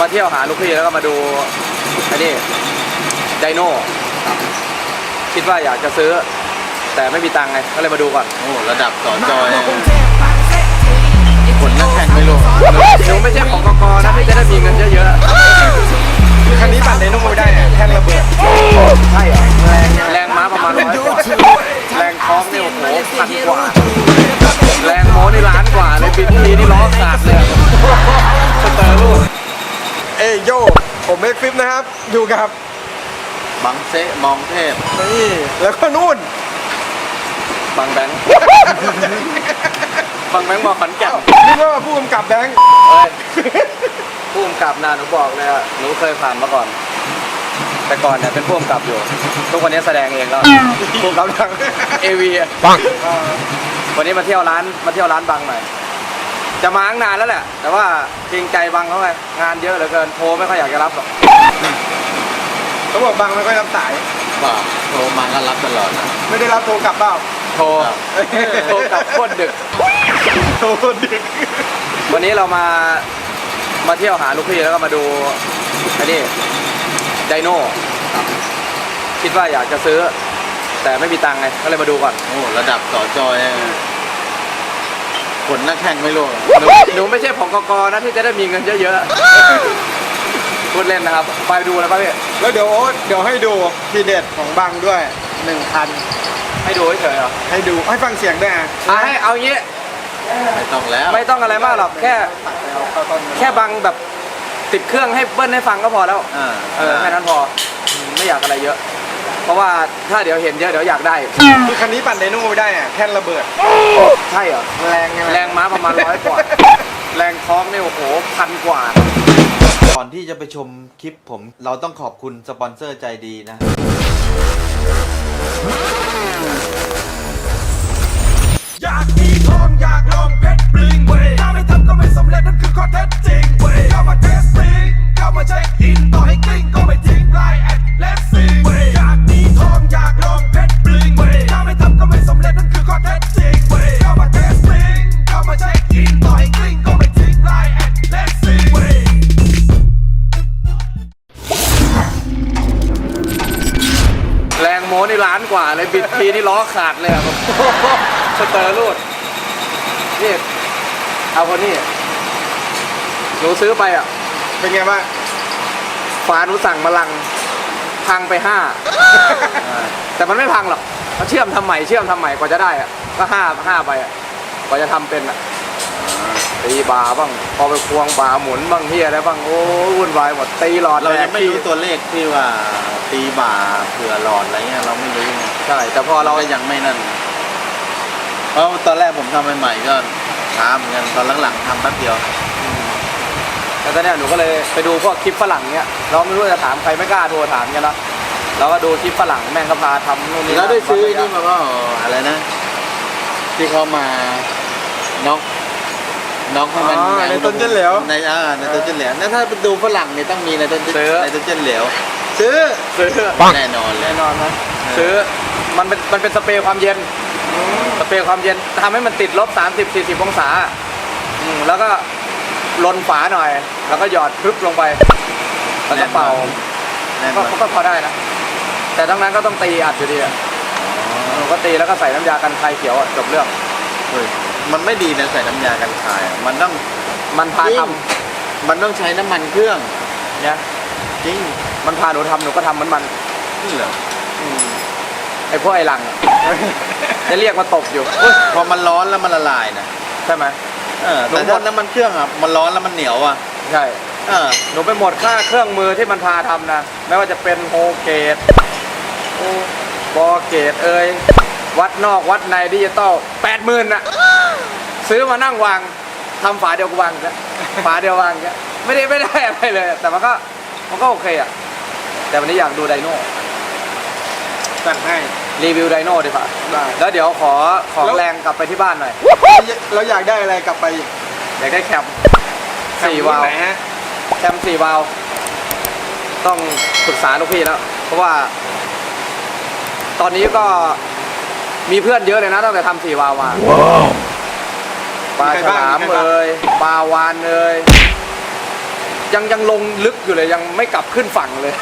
มาเที่ยวหาลูกพี่แล้วก็มาดูไอ้นี่ไดโน่คิดว่าอยากจะซื้อ แต่ไม่มีตังค์ไงก็เลยมาดูก่อนโอ้ระดับสอจอยคนนักแข่งไม่รู้หนูไม่ใช่ของกกนะที่จะได้มีเงินเยอะคันนี้ปั่นไดโน่ไม่ได้เนี่ยแท่นระเบิดๆใช่เหรอแรงแรงม้าประมาณร้อยกว่าแรงท้องนี่โอ้โหพันกว่าแรงโม้นี่ล้านกว่าเลยบินทีนี่ล้อขาดเลยอะสเตอร์ลูก เอยโยผมเอ็กฟิปนะครับ อยู่กับ บังเซะมองเทพ นี่ แล้วก็นู่นบางแบงค์บางแบงค์มาขอนแก่นนี่ว่าผู้กำกับแบงค์เอ้ยผู้กำกับนะหนูบอกเลยอะหนูเคยผ่านมาก่อน แต่ก่อนเนี่ยเป็นผู้กำกับอยู่ ทุกวันนี้แสดงเองแล้วผู้กำกับดังเอวีปังวันนี้มาเที่ยวร้านมาเที่ยวร้านบังหน่อย จะมาตั้งนานแล้วแหละ แต่ว่าเกรงใจบังเขาไงงานเยอะเหลือเกินโทรไม่ค่อยอยากจะรับหรอกเขาบอกบังไม่ค่อยรับสาย ว่าโทรมาก็รับตลอดนะ ไม่ได้รับโทรกลับเปล่าโทรโทรกลับโคตรดึก โทรดึกวันนี้เรามามาเที่ยวหาลูกพี่แล้วก็มาดูไอ้นี่ไดโน่คิดว่าอยากจะซื้อ แต่ไม่มีตังค์ไงก็เลยมาดูก่อน โอ้ระดับสอจอยคน นักแข่งไม่รู้หนูหนูไม่ใช่ของกกนะที่จะได้มีเงินเยอะๆพูดเล่นนะครับ ไปดูแล้วป่ะพี่ แล้วเดี๋ยวโอ๊ตเดี๋ยวให้ดูทีเด็ดของบังด้วยหนึ่งคัน ให้ดูเฉยๆเหรอให้ดูให้ฟังเสียงด้วยอะอะให้เอางี้ไม่ต้องแล้ว ไม่ต้องอะไรมากหรอกแค่แค่บังแบบติดเครื่องให้เบิ้ลให้ฟังก็พอแล้ว อ่าเออแค่นั้นพออืมไม่อยากอะไรเยอะ เพราะว่าถ้าเดี๋ยวเห็นเยอะเดี๋ยวอยากได้ คือคันนี้ปั่นไดโน่ไม่ได้เนี่ยแท่นระเบิด ใช่เหรอ แรงไงแรงม้าประมาณร้อยกว่า แรงท้องนี่โอ้โหพันกว่า ก่อนที่จะไปชมคลิปผม เราต้องขอบคุณสปอนเซอร์ใจดีนะ อยากมีทองอยากลองเพชรบลิงเว้ยถ้าไม่ทำก็ไม่สำเร็จนั่นคือข้อเท็จจริงเว้ยเข้ามาเทสติ้งเข้ามาเช็คอินต่อให้ สเตอร์ลูดนี่เอาคนนี้หนูซื้อไปอะ เป็นไงบ้างฝาหนูสั่งมาลัง พังไปห้า แต่มันไม่พังหรอกเขาเชื่อมทำใหม่เชื่อมทำใหม่กว่าจะได้อะ ก็ห้าห้าไปอะ กว่าจะทำเป็นอะตีบาร์บ้าง พอไปควงบาร์หมุนบ้างเฮียอะไรบ้าง โอ้วุ่นวายหมดตีหลอดเรายังไม่แตกรู้ตัวเลขที่ว่าตีบ่าเผื่อหลอดอะไรเงี้ยเราไม่รู้ไงใช่แต่พอเราเราก็ยังไม่นั่น เพราะตอนแรกผมทำใหม่ๆก็ช้าเหมือนกันตอนหลังๆทำแป๊บเดียว แล้วตอนเนี้ยหนูก็เลยไปดูพวกคลิปฝรั่งเนี้ยเราไม่รู้จะถามใครไม่กล้าโทรถามกันละเราก็ดูคลิปฝรั่งแม่งก็พาทำนู่นนี่แล้วได้ซื้อนั่นี่นมาก็อะไรนะ ที่เขามาน็อกน็อกให้มันอ๋อในต้นเจนเหลวในอ่าในต้นเจนเหลวนั่นถ้าไปดูฝรั่งเนี่ยต้องมีในต้นเจนซื้อ ในต้นเจนเหลวซื้อซื้อแน่นอนเลยแน่นอนนะซื้อมันเป็นมันเป็นสเปรย์ความเย็น สเปรย์ความเย็นทำให้มันติดลบ 30 40 องศาอืมแล้วก็ลนฝาหน่อย แล้วก็หยอดพรึบลงไปแล้วก็เป่าแน่นก็อนก็พอได้นะ แต่ทั้งนั้นก็ต้องตีอัดอยู่ดีอะหนูก็ตีแล้วก็ใส่น้ำยากันไฟเขียวอะจบเรื่อง เฮ้ยมันไม่ดีนะใส่น้ำยากันคายอะมันต้องมันพาจริทงมันต้องใช้น้ำมันเครื่องำเนี่ยจริงมันพาหนูทำหนูก็ทำเหมือนมันนี่เหรอ อืมไอ้พวกไอ้หลังอะ จะเรียกมาตบอยู่เฮ้ยพอมันร้อนแล้วมันละลายนะใช่ไหมเออแต่หนูหมถ้าดน้ำมันเครื่องอะมันร้อนแล้วมันเหนียวอะใช่เออหนูไปหมดค่าเครื่องมือที่มันพาทำนะไม่ว่าจะเป็นโฮเกตโอ้บอเกตเอ้ยวัดนอกวัดในดิจิตอลแปดหมื่นอะซื้อมานั่งวางทำฝาเดียวกูวางจ้ะฝาเดียววางจ้ะไม่ได้ไม่ได้อะไรเลย แต่มันก็มันก็โอเคอะแต่วันนี้อยากดูไดโน่จัดให้ รีวิวไดโน่ดีกว่าได้แล้วเดี๋ยวขอของแล้ว แรงกลับไปที่บ้านหน่อยเราอยากได้อะไรกลับไปอีกอยากได้แคมแคมสี่รุ่นวาล์วไหนฮะแคมสี่วาล์วต้องปรึกษาลูกพี่แล้ว เพราะว่า ตอนนี้ก็มีเพื่อนเยอะเลยนะตั้งแต่ทำสี่วาล์วมาปลาฉลามเอ่ยปลาวานเอ่ยยังยังลงลึกอยู่เลยยังไม่กลับขึ้นฝั่งเลย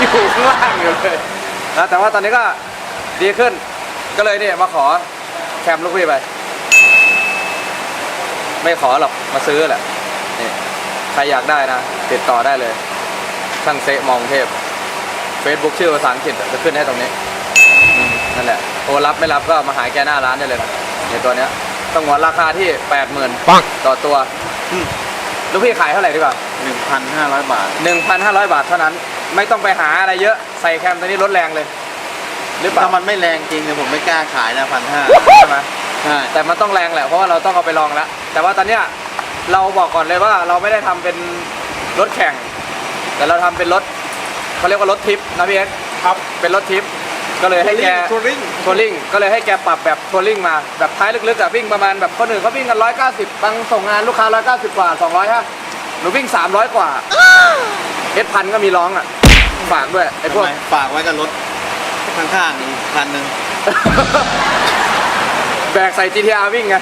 อยู่ข้างล่างอยู่เลยนะแต่ว่าตอนนี้ก็ ดีขึ้น ก็เลยเนี่ยมาขอแคมลูกพี่ไป ไม่ขอหรอกมาซื้อแหละนี่ใครอยากได้นะ ติดต่อได้เลย ช่างเซะมองเทพ Facebook ชื่อภาษาอังกฤษจะขึ้นให้ตรงนี้อืมนั่นแหละโอรับไม่รับก็มาหาแกหน้าร้านได้เลยนะในตัวเนี้ยต้องหัวราคาที่แปดหมื่นต่อตัวอืมลูกพี่ขายเท่าไหร่ดีกว่า1,500 บาท 1,500 บาทเท่านั้น ไม่ต้องไปหาอะไรเยอะ ใส่แคมตัวนี้ลดแรงเลย หรือเปล่า ถ้ามันไม่แรงจริงเนี่ยผมไม่กล้าขายนะพันห้าใช่ไหมใช่แต่มันต้องแรงแหละเพราะว่าเราต้องเอาไปลองแล้ว แต่ว่าตอนเนี้ยเราบอกก่อนเลยว่าเราไม่ได้ทำเป็นรถแข่ง แต่เราทำเป็นรถเขาเรียกว่ารถทิปนะพี่เอ็กซ์ครับเป็นรรถทิปก็เลยให้แก ทัวริงทัวริงก็เลยให้แกปรับแบบทัวริงมาแบบท้ายลึกๆอะวิ่งประมาณแบบคนอื่นเขาวิ่งกันร้อยเก้าสิบบางส่งงานลูกค้าร้อยเก้าสิบกว่าสองร้อยฮะหนูวิ่งสามร้อยกว่าเอสพันก็มีร้องอะฝากด้วยไอ้พวกทำไมฝากไว้กับรถ ข้างๆอีกคันหนึ่งแบกใส่ GTR วิ่งไง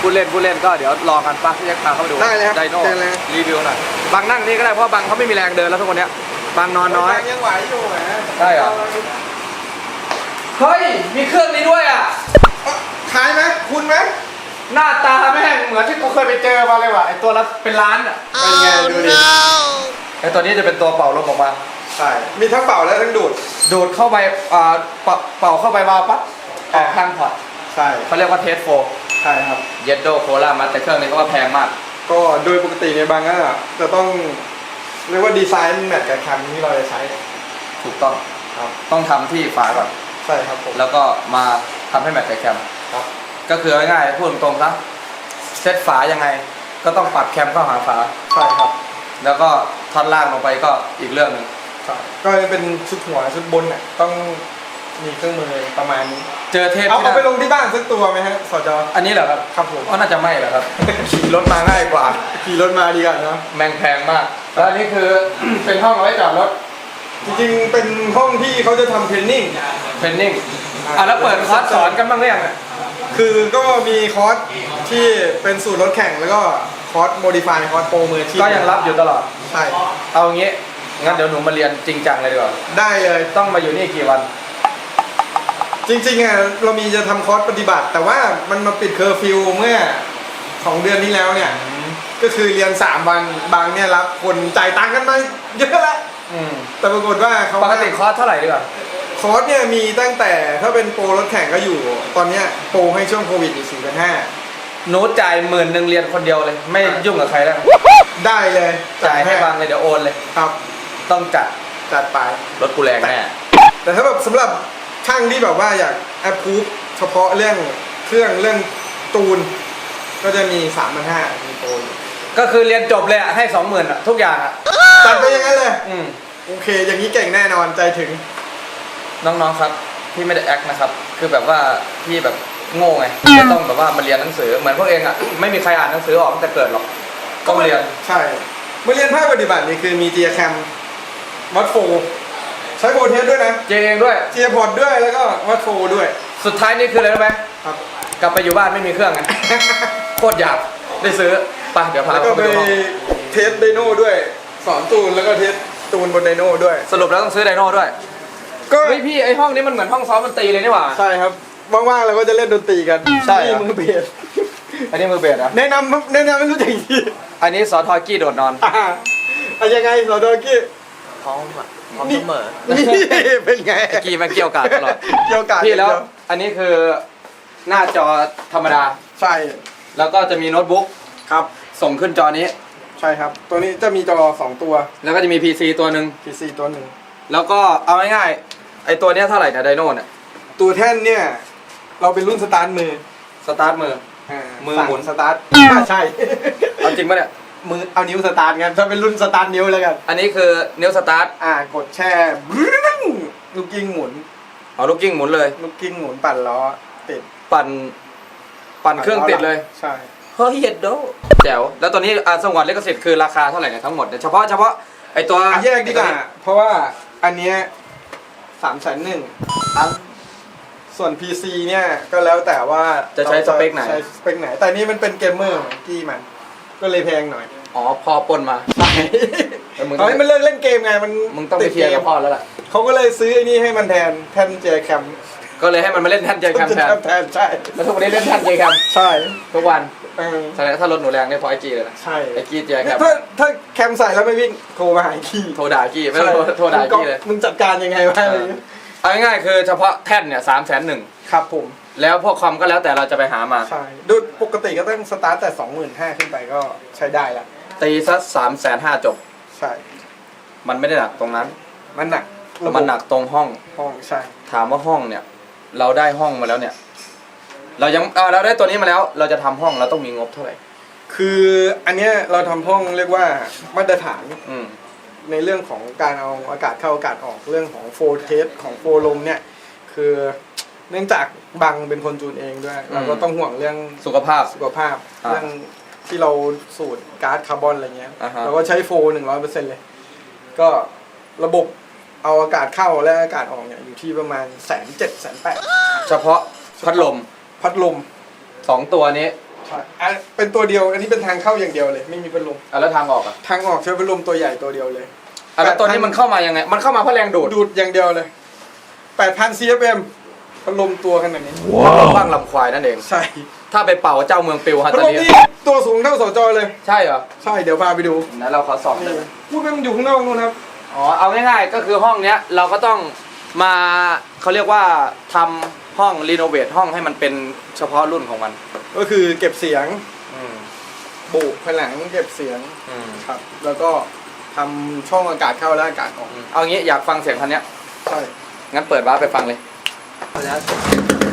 ผู้เล่นผู้เล่นก็เดี๋ยวรอกันป่ะพี่จะพาเข้าไปดูได้เลยครับไดโน่เชิญเลย รีวิวหน่อยบางนั่งนี่ก็ได้เพราะบางเขาไม่มีแรงเดินแล้วทุกคนเนี้ยบางนอนน้อย ยังไหวอยู่แหมได้เหรอ เฮ้ย มีเครื่องนี้ด้วยอะ ขายไหมคุณไหมหน้าตาแม่งเหมือนที่กูเคยไปเจอมาเลยว่ะไอตัวละเป็นล้านอะเป็นไงดูดิไอตัวนี้จะเป็นตัวเป่าลมออกมาใช่มีทั้งเป่าและทั้งดูด ดูดเข้าไปอ่าเป่าเป่าเข้าไปวาล์วปั๊บออกข้างพอร์ตใช่เขาเรียกว่าเทสโฟใช่ครับ เยดโดโคล่ามาแต่เครื่องนี้ก็ว่าแพงมาก ก็โดยปกติในยบางก็จะต้องเรียกว่าดีไซน์แมทกับแคมที่เราจะใช้ถูกต้องครับ ต้องทำที่ฝาก่อน ใช่ครับผมแล้วก็มาทำให้แมทกับแคม ครับก็คือเอาง่ายๆพูดตรงๆซะเซตฝายังไง ก็ต้องปรับแคมเข้าหาฝา ใช่ครับ แล้วก็ท่อนล่างลงไปก็อีกเรื่องหนึ่ง ใช่ก็จะเป็นชุดหัวชุดบนเนี่ยต้องมีเครื่องมือประมาณนี้เจอเทปเอาที่เอาไปนั่นลงที่บ้านสักตัวไหมฮะสจอันนี้เหรอครับครับผมก็น่าจะไม่เหรอครับ ขี่รถมาง่ายกว่า ขี่รถมาดีกว่าเนาะแมงแพงมากแล้วอันนี้คือ เป็นห้องเอาไว้จอดรถจริงๆเป็นห้องที่เขาจะทำเทรนนิ่ง เทรนนิ่งอะแล้วเปิดคอร์สสอนกันบ้างหรือยังอะคือก็มีคอร์สที่เป็นสูตรรถแข่งแล้วก็คอร์สโมดิฟายคอร์สโปรมืออาชีพก็ยังรับอยู่ตลอดใช่ เอางี้ งั้นเดี๋ยวหนูมาเรียนจริงจังเลยดีกว่าได้เลย ต้องมาอยู่นี่กี่วัน จริงๆอะเรามีจะทำคอร์สปฏิบัติ แต่ว่ามันมาปิดเคอร์ฟิวเมื่อสองเดือนที่แล้วเนี่ย ก็คือเรียน 3 วันบางเนี่ยรับคนจ่ายตังค์กันมาเยอะแล้วอืมแต่ปรากฏว่าเขาปกติคอร์สเท่าไหร่ดีกว่าคอร์สเนี่ยมีตั้งแต่ถ้าเป็นโปรรถแข่งก็อยู่ ตอนเนี้ยโปรให้ช่วงโควิดอยู่สี่พันห้า หนูจ่ายหมื่นหนึ่งเรียนคนเดียวเลย ไม่ยุ่งกับใครแล้ว ได้เลยจ่ายให้บางเลยเดี๋ยวโอนเลย ครับ ต้องจัดจัดไป รถกูแรงแน่แต่ถ้าแบบสำหรับช่างที่แบบว่าอยากแอปพูฟเฉพาะเรื่องเครื่องเรื่องตูน ก็จะมี3 5 0 0มีโปรอยู่ก็คือเรียนจบเลยอะให้สองหมื่นอะทุกอย่างอะจัดไปอย่างนั้นเลย อืมโอเค อย่างนี้เก่งแน่นอนใจถึง น้องๆครับพี่ไม่ได้แอคนะครับ คือแบบว่าพี่แบบโง่ไงก็ต้องแบบว่ามาเรียนหนังสือเหมือนพวกเองอะไม่มีใครอ่านหนังสือออกตั้งแต่เกิดหรอกต้องเรียนใช่ เมื่อเรียนภาคปฏิบัตินี่คือมีเจียแคม วัดโฟใช้โฟเทสด้วยนะเจเองด้วย เจียพอร์ตด้วยแล้วก็วัดโฟด้วยสุดท้ายนี่คืออะไรรู้ไหมครับ กลับไปอยู่บ้านไม่มีเครื่องไง โคตรอยากได้ซื้อไปเดี๋ยวพาแล้วไปก็ไปดูห้องเทสไดโน่ด้วย สอนตูนแล้วก็เทสตูนบนไดโน่ด้วย สรุปแล้วต้องซื้อไดโน่ด้วยก็เฮ้ยพี่ไอห้องนี้มันเหมือนห้องซ้อมดนตรีเลยนี่หว่า ใช่ครับว่างๆเราก็จะเล่นดนตรีกันใช่เหรอ นี่มือเบสอันนี้มือเบสอะแนะนำแนะนำให้รู้จักอีกทีอันนี้สอทอกี้โดดนอน อ่าอะยังไงสอดอกี้ พร้อมอะพร้อมนี่เสมอนี่เป็นไงไอกี้มันเกี่ยวกาดตลอดเกี่ยวกับพี่แล้วอันนี้คือหน้าจอธรรมดาใช่ แล้วก็จะมีโน้ตบุ๊กครับส่งขึ้นจอนี้ใช่ครับ ตัวนี้จะมีจอสองตัว แล้วก็จะมี PC ตัวหนึ่ง PC ตัวหนึ่งแล้วก็เอาง่ายๆไอตัวเนี้ยเท่าไหร่นะไดโน่เนี่ยตัวแท่นเนี่ย เราเป็นรุ่นสตาร์ทมือสตาร์ทมืออ่ามือสั่งหมุนสตาร์ทใช่เอาจริงปะเนี่ย มือเอานิ้วสตาร์ทกันถ้าเป็นรุ่นสตาร์ทนิ้วแล้วกัน อันนี้คือนิ้วสตาร์ทอ่ากดแช่บึ้งลูกกิ้งหมุนเอาลูกกิ้งหมุนเลย ลูกกิ้งหมุนปั่นล้อติดปั่น ปั่นเครื่องติดเลย ใช่เฮ้ยเห็ดโดแจ๋วแล้วตัวนี้อ่าสงวนลิขสิทธิ์คือราคาเท่าไหร่เนี่ยทั้งหมดเนี่ยเฉพาะเฉพาะไอตัวอะแยกดีกว่าเพราะว่าอันเนี้ยสามแสนหนึ่งส่วน PC เนี่ยก็แล้วแต่ว่าจะใช้สเปคไหน ใช้สเปคไหน แต่นี่มันเป็นเกมเมอร์กี้มัน ก็เลยแพงหน่อยอ๋อพ่อปล้นมาใช่เออมึงต้เขาองให้มันเลิกเล่นเกมไงมันมึงต้องไปติดเคลียร์กับพ่อแล้วล่ะ เขาก็เลยซื้อไอ้นี่ให้มันแทนแท่นเจแคมก็เลยให้มันมาเล่นแท่นเจแคมแทนแทนใช่แล้วทุกวันนี้เล่นแท่นเจแคมใช่ทุกวันเออแสดงว่าถ้ารถหนูแรงเนี่ยเพราะไอจีเลยนะใช่ไอจีเจแคมถ้าถ้าแคมใส่แล้วไม่วิ่งโทรมาหาขี้โทรด่ากี้ไม่ต้องโทรโทรด่ากี้เลย มึงจัดการยังไงวะอะไรอย่างเงี้ยเอาง่ายๆคือเฉพาะแท่นเนี่ยสามแสนหนึ่งครับผม แล้วพวกคอมก็แล้วแต่เราจะไปหามา ใช่โดยปกติก็ต้องสตาร์ทแต่สองหมื่นห้าขึ้นไปก็ใช้ได้ละตีซะสามแสนห้าจบ ใช่ มันไม่ได้หนักตรงนั้น มันหนักระบบมันหนักตรงห้อง ห้องใช่ ถามว่าห้องเนี่ย เราได้ห้องมาแล้วเนี่ย เรายังเออเราได้ตัวนี้มาแล้ว เราจะทำห้องเราต้องมีงบเท่าไหร่ คืออันเนี้ยเราทำห้องเรียกว่ามาตรฐานอืม ในเรื่องของการเอาอากาศเข้าอากาศออกเรื่องของโฟเทสของโฟลมเนี่ย คือ เนื่องจากบังเป็นคนจูนเองด้วยเราก็ต้องห่วงเรื่องสุขภาพ สุขภาพอ่าเรื่องที่เราสูดก๊าซคาร์บอนอะไรเงี้ยอ่าฮะ เราก็ใช้โฟหนึ่งร้อยเปอร์เซ็นต์เลย ก็ระบบเอาอากาศเข้าและอากาศออกเนี่ยอยู่ที่ประมาณแสนเจ็ดแสนแปดเฉพาะพัดลมพัดลมสองตัวนี้ใช่อะเป็นตัวเดียวอันนี้เป็นทางเข้าอย่างเดียวเลย ไม่มีพัดลมอะแล้วทางออกอะทางออกใช้พัดลมตัวใหญ่ตัวเดียวเลย อะแล้วตัวนี้มันเข้ามายังไง มันเข้ามาเพราะแรงดูดดูดอย่างเดียวเลย8,000 CFM พัดลมตัวขนาดนี้บ้างลำควายนั่นเอง ใช่ถ้าไปเป่าเจ้าเมืองปิวฮะพัดตอนลมนี้นี่ตัวสูงเท่าสจเลย ใช่เหรอใช่เดี๋ยวพาไปดูนะเราขอสอบนี่พูดไปมันอยู่ข้างนอกนู่นครับ อ๋อเอาง่ายๆก็คือห้องเนี้ยเราก็ต้องมาเขาเรียกว่าทำห้องรีโนเวทห้องให้มันเป็นเฉพาะรุ่นของมัน ก็คือเก็บเสียงอืมบุผนังเก็บเสียงอืมครับ แล้วก็ทำช่องอากาศเข้าและอากาศออกเอางี้อยากฟังเสียงคันเนี้ยใช่งั้นเปิดบ้าร์ปไปฟังเลย แล้ว